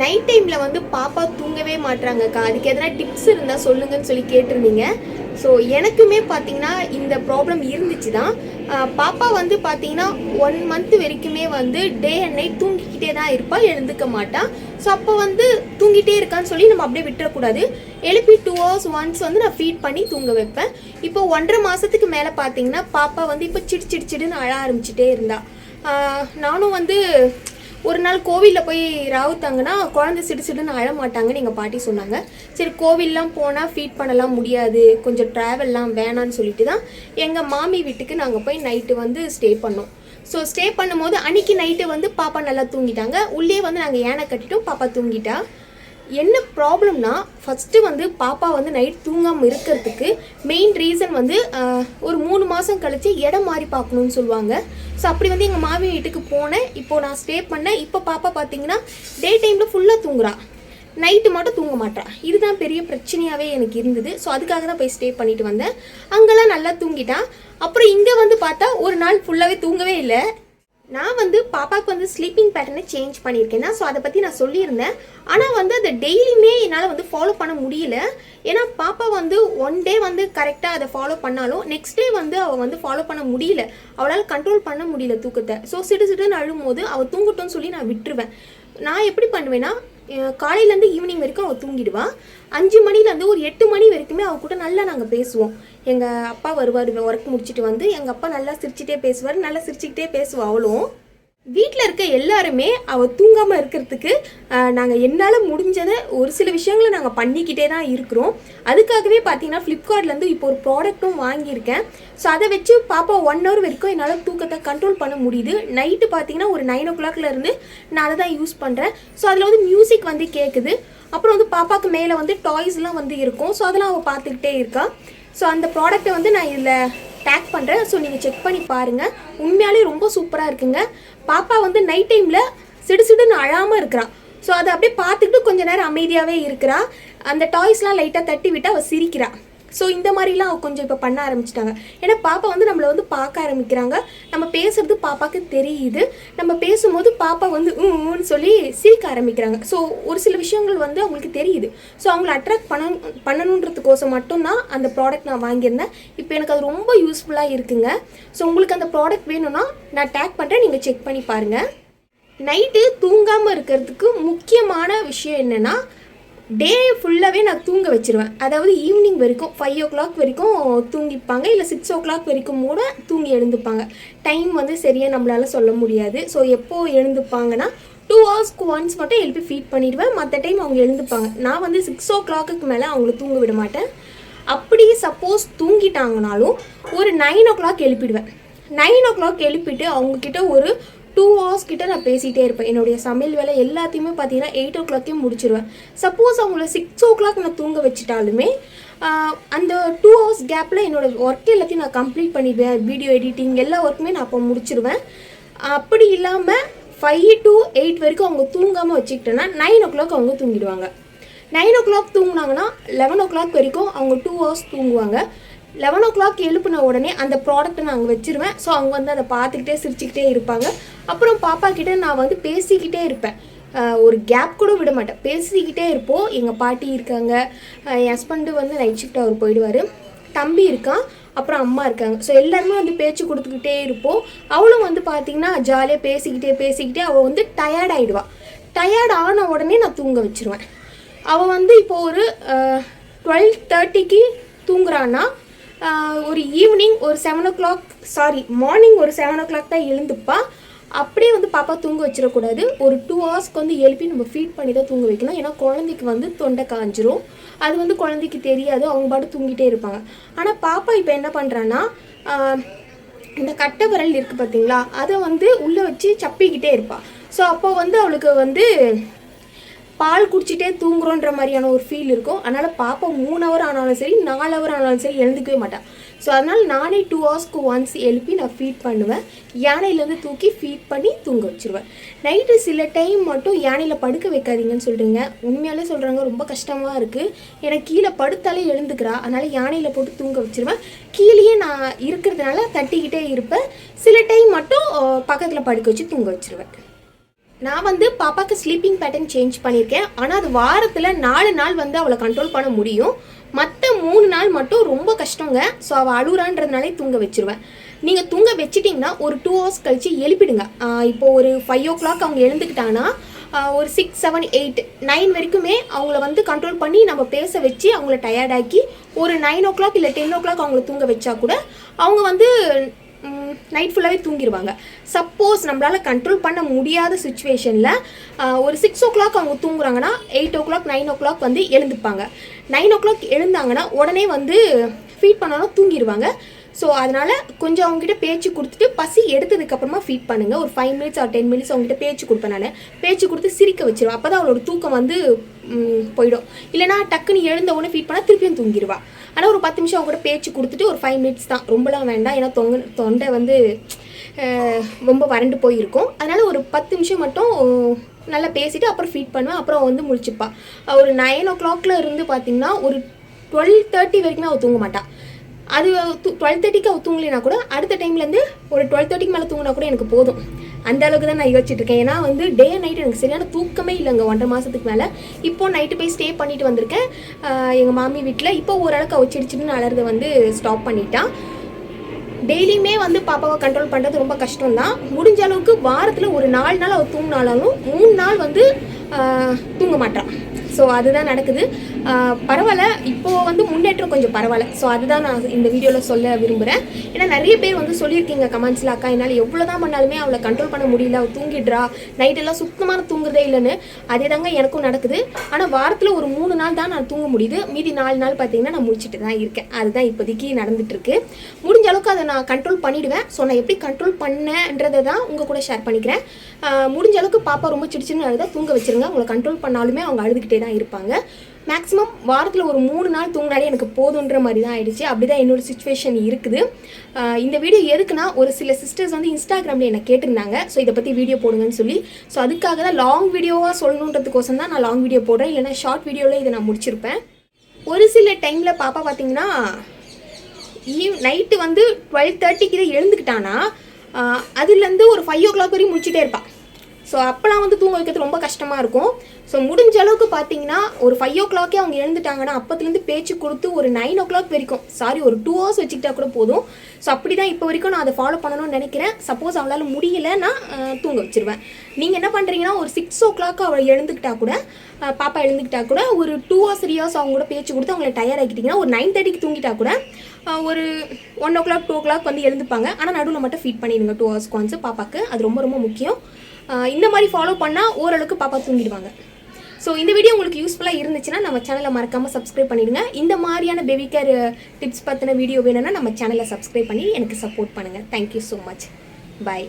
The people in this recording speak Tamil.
நைட் டைமில் வந்து பாப்பா தூங்கவே மாட்றாங்கக்கா அதுக்கு எதனா டிப்ஸ் இருந்தால் சொல்லுங்கன்னு சொல்லி கேட்டிருந்தீங்க. ஸோ எனக்குமே பார்த்தீங்கன்னா இந்த ப்ராப்ளம் இருந்துச்சு தான் பாப்பா வந்து பார்த்தீங்கன்னா ஒன் மந்த் வரைக்குமே வந்து டே அண்ட் நைட் தூங்கிக்கிட்டே தான் இருப்பாள் எழுந்துக்க மாட்டாள் ஸோ அப்போ வந்து தூங்கிட்டே இருக்கான்னு சொல்லி நம்ம அப்படியே விட்டுறக்கூடாது. எழுப்பி டூ ஹவர்ஸ் ஒன்ஸ் வந்து நான் ஃபீட் பண்ணி தூங்க வைப்பேன். இப்போ ஒன்றரை மாதத்துக்கு மேலே பார்த்தீங்கன்னா பாப்பா வந்து இப்போ சிடு சிடு சிடுன்னு அழ ஆரம்பிச்சிட்டே இருந்தா. நானும் வந்து ஒரு நாள் கோவிலில் போய் ராவுத்தாங்கன்னா குழந்தை சிடு சிடுன்னு அழ மாட்டாங்கன்னு எங்கள் பாட்டி சொன்னாங்க. சரி கோவில்லாம் போனால் ஃபீட் பண்ணலாம் முடியாது. கொஞ்சம் ட்ராவல்லாம் வேணான்னு சொல்லிட்டு தான் எங்கள் மாமி வீட்டுக்கு நாங்கள் போய் நைட்டு வந்து ஸ்டே பண்ணோம். ஸோ ஸ்டே பண்ணும்போது அன்னைக்கு நைட்டு வந்து பாப்பா நல்லா தூங்கிட்டாங்க. உள்ளே வந்து நாங்கள் யானை கட்டிட்டோம் பாப்பா தூங்கிட்டா. என்ன ப்ராப்ளம்னா ஃபஸ்ட்டு வந்து பாப்பா வந்து நைட் தூங்காமல் இருக்கிறதுக்கு மெயின் ரீசன் வந்து ஒரு மூணு மாதம் கழித்து இடம் மாறி பார்க்கணும்னு சொல்லுவாங்க. ஸோ அப்படி வந்து எங்கள் மாமி வீட்டுக்கு போனேன். இப்போது நான் ஸ்டே பண்ணேன். இப்போ பாப்பா பார்த்தீங்கன்னா டே டைமில் ஃபுல்லாக தூங்குறா. நைட்டு மட்டும் தூங்க மாட்டா. இதுதான் பெரிய பிரச்சனையாகவே எனக்கு இருந்தது. ஸோ அதுக்காக தான் போய் ஸ்டே பண்ணிட்டு வந்தேன். அங்கெல்லாம் நல்லா தூங்கிட்டான் அப்புறம் இங்கே வந்து பார்த்தா ஒரு நாள் ஃபுல்லாகவே தூங்கவே இல்லை. நான் வந்து பாப்பாவுக்கு வந்து ஸ்லீப்பிங் பேட்டர்னை சேஞ்ச் பண்ணியிருக்கேன். ஸோ அதை பற்றி நான் சொல்லியிருந்தேன். ஆனால் வந்து அதை டெய்லியுமே என்னால் வந்து ஃபாலோ பண்ண முடியல. ஏன்னா பாப்பா வந்து ஒன் டே வந்து கரெக்டாக அதை ஃபாலோ பண்ணாலும் நெக்ஸ்ட் டே வந்து அவள் வந்து ஃபாலோ பண்ண முடியல. அவளால் கண்ட்ரோல் பண்ண முடியல தூக்கத்தை. ஸோ சிடு சிடுன்னு அழும்போது அவள் தூங்கட்டும்னு சொல்லி நான் விட்டுருவேன். நான் எப்படி பண்ணுவேன்னா காலையிலேருந்து ஈவினிங் வரைக்கும் அவள் தூங்கிடுவான் அஞ்சு மணிலேருந்து ஒரு எட்டு மணி வரைக்குமே அவள் கூட நல்லா நாங்கள் பேசுவோம். எங்கள் அப்பா வருவார் ஒர்க் முடிச்சுட்டு வந்து. எங்கள் அப்பா நல்லா சிரிச்சிட்டே பேசுவார் நல்லா சிரிச்சுக்கிட்டே பேசுவா அவளும். வீட்டில் இருக்க எல்லாருமே அவள் தூங்காமல் இருக்கிறதுக்கு நாங்கள் என்னால் முடிஞ்சதை ஒரு சில விஷயங்களை நாங்கள் பண்ணிக்கிட்டே தான் இருக்கிறோம். அதுக்காகவே பார்த்தீங்கன்னா ஃப்ளிப்கார்ட்லேருந்து இப்போ ஒரு ப்ராடக்ட்டும் வாங்கியிருக்கேன். ஸோ அதை வச்சு பாப்பா ஒன் ஹவர் வரைக்கும் என்னால் தூக்கத்தை கண்ட்ரோல் பண்ண முடியுது. நைட்டு பார்த்தீங்கன்னா ஒரு நைன் ஓ இருந்து நான் அதை தான் யூஸ் பண்ணுறேன் ஸோ அதில் வந்து மியூசிக் வந்து கேட்குது அப்புறம் வந்து பாப்பாவுக்கு மேலே வந்து டாய்ஸ்லாம் வந்து இருக்கும். ஸோ அதெல்லாம் அவள் பார்த்துக்கிட்டே இருக்கா. ஸோ அந்த ப்ராடக்ட்டை வந்து நான் இதில் டேக் பண்ணுறேன் ஸோ நீங்கள் செக் பண்ணி பாருங்கள் உண்மையாலே ரொம்ப சூப்பராக இருக்குங்க. பாப்பா வந்து நைட் டைமில் சிடு சிடுன்னு அழாமல் இருக்கிறான் ஸோ அதை அப்படியே பார்த்துக்கிட்டு கொஞ்சம் நேரம் அமைதியாகவே இருக்கிறா. அந்த டாய்ஸ்லாம் லைட்டாக தட்டி விட்டு அவள் சிரிக்கிறாள் ஸோ இந்த மாதிரிலாம் அவள் கொஞ்சம் இப்போ பண்ண ஆரம்பிச்சிட்டாங்க. ஏன்னா பாப்பா வந்து நம்மளை வந்து பார்க்க ஆரம்பிக்கிறாங்க. நம்ம பேசுறது பாப்பாவுக்கு தெரியுது. நம்ம பேசும்போது பாப்பா வந்து ஊன்னு சொல்லி சிரிக்க ஆரம்பிக்கிறாங்க. ஸோ ஒரு சில விஷயங்கள் வந்து அவங்களுக்கு தெரியுது. ஸோ அவங்கள அட்ராக்ட் பண்ண பண்ணணுன்றதுக்கோசம் மட்டும்தான் அந்த ப்ராடக்ட் நான் வாங்கியிருந்தேன். இப்போ எனக்கு அது ரொம்ப யூஸ்ஃபுல்லாக இருக்குங்க. ஸோ உங்களுக்கு அந்த ப்ராடக்ட் வேணும்னா நான் டேக் பண்ணுறேன் நீங்கள் செக் பண்ணி பாருங்கள் நைட்டு தூங்காமல் இருக்கிறதுக்கு முக்கியமான விஷயம் என்னென்னா டே ஃபுல்லாகவே நான் தூங்க வச்சுருவேன். அதாவது ஈவினிங் வரைக்கும் ஃபைவ் ஓ கிளாக் வரைக்கும் தூங்கிப்பாங்க. இல்லை சிக்ஸ் ஓ கிளாக் வரைக்கும் கூட தூங்கி எழுந்துப்பாங்க. டைம் வந்து சரியாக நம்மளால சொல்ல முடியாது. ஸோ எப்போ எழுந்துப்பாங்கன்னா டூ ஹவர்ஸ்க்கு ஒன்ஸ் மட்டும் எழுப்பி ஃபீட் பண்ணிடுவேன். மற்ற டைம் அவங்க எழுந்துப்பாங்க. நான் வந்து சிக்ஸ் ஓ கிளாக்குக்கு மேலே அவங்கள தூங்க விட மாட்டேன். அப்படி சப்போஸ் தூங்கிட்டாங்கனாலும் ஒரு நைன் ஓ கிளாக் எழுப்பிடுவேன். நைன் ஓ கிளாக் எழுப்பிட்டு அவங்கக்கிட்ட ஒரு டூ ஹவர்ஸ் கிட்ட நான் பேசிகிட்டே இருப்பேன். என்னுடைய சமையல் வேலை எல்லாத்தையுமே பார்த்தீங்கன்னா எயிட் ஓ கிளாக்கே முடிச்சிருவேன். சப்போஸ் அவங்கள சிக்ஸ் ஓ கிளாக் நான் தூங்க வச்சுட்டாலுமே அந்த டூ ஹவர்ஸ் கேப்பில் என்னோட ஒர்க் எல்லாத்தையும் நான் கம்ப்ளீட் பண்ணிடுவேன். வீடியோ எடிட்டிங் எல்லா ஒர்க்குமே நான் அப்போ முடிச்சிருவேன். அப்படி இல்லாமல் ஃபைவ் டு எயிட் வரைக்கும் அவங்க தூங்காமல் வச்சுக்கிட்டேன்னா நைன் ஓ கிளாக் அவங்க தூங்கிடுவாங்க. நைன் ஓ கிளாக் தூங்கினாங்கன்னா லெவன் ஓ கிளாக் வரைக்கும் அவங்க டூ ஹவர்ஸ் தூங்குவாங்க. லெவன் ஓ கிளாக் எழுப்பின உடனே அந்த ப்ராடக்ட்டை நான் அங்கே வச்சிருவேன். ஸோ அவங்க வந்து அதை பார்த்துக்கிட்டே சிரிச்சுக்கிட்டே இருப்பாங்க. அப்புறம் பாப்பா கிட்ட நான் வந்து பேசிக்கிட்டே இருப்பேன். ஒரு கேப் கூட விட மாட்டேன். பேசிக்கிட்டே இருப்போம். எங்கள் பாட்டி இருக்காங்க. என் ஹஸ்பண்டு வந்து நைட் ஷிஃப்ட் அவர் போயிடுவார். தம்பி இருக்கான். அப்புறம் அம்மா இருக்காங்க. ஸோ எல்லாருமே வந்து பேச்சு கொடுத்துக்கிட்டே இருப்போம். அவளும் வந்து பார்த்திங்கன்னா ஜாலியாக பேசிக்கிட்டே பேசிக்கிட்டே அவள் வந்து டயர்ட் ஆகிடுவாள் டயர்ட் ஆன உடனே நான் தூங்க வச்சிருவேன். அவள் வந்து இப்போ ஒரு டுவெல் தேர்ட்டிக்கு தூங்குறான்னா ஒரு ஈவினிங் ஒரு seven o'clock sorry morning ஒரு செவன் ஓ கிளாக் தான் எழுந்துப்பா. அப்படியே வந்து பாப்பா தூங்க வச்சிடக்கூடாது. ஒரு டூ ஹவர்ஸ்க்கு வந்து எழுப்பி நம்ம ஃபீட் பண்ணி தான் தூங்க வைக்கணும். ஏன்னா குழந்தைக்கு வந்து தொண்டை காஞ்சிரும். அது வந்து குழந்தைக்கு தெரியாது. அவங்க பாட்டு தூங்கிட்டே இருப்பாங்க. ஆனால் பாப்பா இப்போ என்ன பண்ணுறான்னா இந்த கட்டை விரல் இருக்குது பார்த்தீங்களா அதை வந்து உள்ளே வச்சு சப்பிக்கிட்டே இருப்பாள் ஸோ அப்போ வந்து அவளுக்கு வந்து பால் குடிச்சிட்டே தூங்குறோன்ற மாதிரியான ஒரு ஃபீல் இருக்கும். அதனால் பாப்பா மூணு ஹவர் ஆனாலும் சரி நாலு ஹவர் ஆனாலும் சரி எழுந்துக்கவே மாட்டான் ஸோ அதனால் நானே டூ ஹவர்ஸ்க்கு ஒன்ஸ் எழுப்பி நான் ஃபீட் பண்ணுவேன். யானையிலேருந்து தூக்கி ஃபீட் பண்ணி தூங்க வச்சிருவேன். நைட்டு சில டைம் மட்டும் யானையில் படுக்க வைக்காதீங்கன்னு சொல்கிறீங்க உண்மையாலே சொல்கிறாங்க ரொம்ப கஷ்டமாக இருக்குது எனக்கு கீழே படுத்தாலே எழுந்துக்கிறா. அதனால் யானையில் போட்டு தூங்க வச்சிருவேன். கீழேயே நான் இருக்கிறதுனால தட்டிக்கிட்டே இருப்பேன். சில டைம் மட்டும் பக்கத்தில் படுக்க வச்சு தூங்க வச்சிருவேன். நான் வந்து பாப்பாவுக்கு ஸ்லீப்பிங் பேட்டர்ன் சேஞ்ச் பண்ணியிருக்கேன் ஆனால் அது வாரத்தில் நாலு நாள் வந்து அவளை கண்ட்ரோல் பண்ண முடியும். மற்ற மூணு நாள் மட்டும் ரொம்ப கஷ்டங்க. ஸோ அவள் அழுகுறான்றதுனாலே தூங்க வச்சிருவேன். நீங்கள் தூங்க வச்சிட்டிங்கன்னா ஒரு டூ ஹவர்ஸ் கழித்து எழுப்பிடுங்க. இப்போது இப்போ ஒரு ஃபைவ் ஓ கிளாக் அவங்க எழுந்துக்கிட்டாங்கன்னா ஒரு சிக்ஸ் செவன் எயிட் நைன் வரைக்குமே அவங்கள வந்து கண்ட்ரோல் பண்ணி நம்ம பேச வச்சு அவங்கள டயர்டாக்கி ஒரு நைன் ஓ கிளாக் இல்லை டென் ஓ கிளாக் அவங்கள தூங்க வச்சா கூட அவங்க வந்து நைட் ஃபுல்லாகவே தூங்கிடுவாங்க சப்போஸ் நம்மளால் கண்ட்ரோல் பண்ண முடியாத சுச்சுவேஷனில் ஒரு சிக்ஸ் ஓ கிளாக் அவங்க தூங்குறாங்கன்னா eight o'clock nine o'clock வந்து எழுந்துப்பாங்க. நைன் ஓ கிளாக் எழுந்தாங்கன்னா உடனே வந்து ஃபீட் பண்ணாலும் தூங்கிடுவாங்க ஸோ அதனால் கொஞ்சம் அவங்ககிட்ட பேச்சு கொடுத்துட்டு பசி எடுத்ததுக்கப்புறமா ஃபீட் பண்ணுங்கள் ஒரு five minutes or ten minutes அவங்ககிட்ட பேச்சு கொடுப்பேன் நான். பேச்சு கொடுத்து சிரிக்க வச்சிருவேன் அப்போ தான் அவளோட தூக்கம் வந்து போயிடும். இல்லைனா டக்குன்னு எழுந்த உடனே ஃபீட் பண்ணால் திருப்பியும் தூங்கிடுவா ஆனால் ஒரு பத்து நிமிஷம் அவங்க கூட பேச்சு கொடுத்துட்டு ஒரு ஃபைவ் மினிட்ஸ் தான். ரொம்பலாம் வேண்டாம். ஏன்னா தொங்க தொண்டை வந்து ரொம்ப வறண்டு போயிருக்கும். அதனால் ஒரு பத்து நிமிஷம் மட்டும் நல்லா பேசிவிட்டு அப்புறம் ஃபீட் பண்ணுவேன். அப்புறம் வந்து முழிச்சுப்பா. ஒரு நைன் ஓ கிளாக்ல இருந்து பார்த்தீங்கன்னா ஒரு டுவெல் தேர்ட்டி வரைக்குமே அவள் தூங்க மாட்டாள் அது டுவெல் தேர்ட்டிக்கு அவள் தூங்கலைனா கூட அடுத்த டைம்லேருந்து ஒரு டுவெல் தேர்ட்டிக்கு மேலே தூங்கினா கூட எனக்கு போதும். அந்த அளவுக்கு தான் நான் யோசிச்சுட்டு இருக்கேன். ஏன்னா வந்து டே நைட் எனக்கு சரியான தூக்கமே இல்லைங்க. ஒன்றரை மாதத்துக்கு மேலே. இப்போ நைட்டு போய் ஸ்டே பண்ணிட்டு வந்திருக்கேன். எங்கள் மாமி வீட்டில் இப்போ ஓரளவுக்கு அவச்சிடுச்சுன்னு சிடு அலறதை வந்து ஸ்டாப் பண்ணிட்டான் டெய்லியுமே வந்து பாப்பாவை கண்ட்ரோல் பண்ணுறது ரொம்ப கஷ்டம் தான் முடிஞ்ச அளவுக்கு வாரத்தில் ஒரு நாலு நாள் அவள் தூங்கினாலும் மூணு நாள் வந்து தூங்க மாட்டான் ஸோ அதுதான் நடக்குது. பரவாயில்ல. இப்போது வந்து முன்னேற்றம் கொஞ்சம் பரவாயில்ல. ஸோ அதுதான் நான் இந்த வீடியோவில் சொல்ல விரும்புகிறேன் ஏன்னா நிறைய பேர் வந்து சொல்லியிருக்கீங்க கமெண்ட்ஸில் அக்கா என்னால் எவ்வளோ தான் பண்ணாலுமே அவளை கண்ட்ரோல் பண்ண முடியல. அவள் தூங்கிடுறா. நைட்டெல்லாம் சுத்தமான தூங்குறதே இல்லைன்னு. அதே தாங்க எனக்கும் நடக்குது. ஆனால் வாரத்தில் ஒரு மூணு நாள் தான் நான் தூங்க முடியுது. மீதி நாலு நாள் பார்த்தீங்கன்னா நான் முடிச்சுட்டு தான் இருக்கேன். அதுதான் இப்போதைக்கு நடந்துகிட்ருக்கு முடிஞ்ச அளவுக்கு அதை நான் கண்ட்ரோல் பண்ணிவிடுவேன் ஸோ நான் எப்படி கண்ட்ரோல் பண்ணேன்றதை தான் உங்கள் கூட ஷேர் பண்ணிக்கிறேன். முடிஞ்ச அளவுக்கு பாப்பா ரொம்ப சிடிச்சுன்னு அழுதா தூங்க வச்சுருங்க. உங்களை கண்ட்ரோல் பண்ணாலுமே அவங்க அழுதுகிட்டே தான் இருப்பாங்க. மேக்ஸிமம் வாரத்தில் ஒரு மூணு நாள் தூங்கினாலே எனக்கு போதுன்ற மாதிரி தான் ஆயிடுச்சு. அப்படி தான் என்னோட சுச்சுவேஷன் இருக்குது. இந்த வீடியோ எதுக்குன்னா ஒரு சில சிஸ்டர்ஸ் வந்து இன்ஸ்டாகிராமில் என்னை கேட்டிருந்தாங்க. ஸோ இதை பற்றி வீடியோ போடுங்கன்னு சொல்லி. ஸோ அதுக்காக தான் லாங் வீடியோவாக சொல்லணுன்றதுக்கோசம் தான் நான் லாங் வீடியோ போடுறேன். இல்லைன்னா ஷார்ட் வீடியோவில் இதை நான் முடிச்சிருப்பேன். ஒரு சில டைமில் பாப்பா பார்த்தீங்கன்னா ஈவ் நைட்டு வந்து டுவெல் தேர்ட்டிக்கு இதை எழுந்துக்கிட்டானா. அதுலேருந்து ஒரு ஃபைவ் ஓ கிளாக் வரையும் முடிச்சுட்டே இருப்பாள் ஸோ அப்போலாம் வந்து தூங்க வைக்கிறது ரொம்ப கஷ்டமாக இருக்கும். ஸோ முடிஞ்ச அளவுக்கு பார்த்தீங்கன்னா ஒரு ஃபைவ் ஓ கிளாக்கே அவங்க எழுந்துட்டாங்கன்னா அப்போத்துலேருந்து பேச்சு கொடுத்து ஒரு நைன் ஓ கிளாக் வரைக்கும் சாரி ஒரு டூ ஹவர்ஸ் வச்சுக்கிட்டா கூட போதும். ஸோ அப்படி தான் இப்போ வரைக்கும் நான் அதை ஃபாலோ பண்ணணும்னு நினைக்கிறேன். சப்போஸ் அவளால் முடியலைன்னா தூங்க வச்சிருவேன். நீங்கள் என்ன பண்ணுறீங்கன்னா ஒரு சிக்ஸ் ஓ கிளாக் அவள் எழுந்துக்கிட்டா கூட பாப்பா எழுந்துக்கிட்டா கூட ஒரு டூ ஹவர்ஸ் த்ரீ ஹவர்ஸ் அவங்க கூட பேச்சு கொடுத்து அவங்கள டயர் ஒரு நைன் தேர்ட்டிக்கு தூங்கிட்டா கூட ஒரு one o'clock two o'clock வந்து எழுந்துப்பாங்க. ஆனால் நடுவில் மட்டும் ஃபீட் பண்ணிடுங்க டூ ஹவர்ஸ்க்கு ஒன்ஸ் பாப்பாக்கு. அது ரொம்ப ரொம்ப முக்கியம். இந்த மாதிரி ஃபாலோ பண்ணால் ஓரளவுக்கு பாப்பா தூங்கிடுவாங்க. ஸோ இந்த வீடியோ உங்களுக்கு யூஸ்ஃபுல்லாக இருந்துச்சுன்னா நம்ம சேனலை மறக்காமல் சப்ஸ்கிரைப் பண்ணிடுங்க. இந்த மாதிரியான பேபி கேர் டிப்ஸ் பற்றின வீடியோ வேணும்னா நம்ம சேனலை சப்ஸ்கிரைப் பண்ணி எனக்கு சப்போர்ட் பண்ணுங்கள் தேங்க்யூ ஸோ மச் பாய்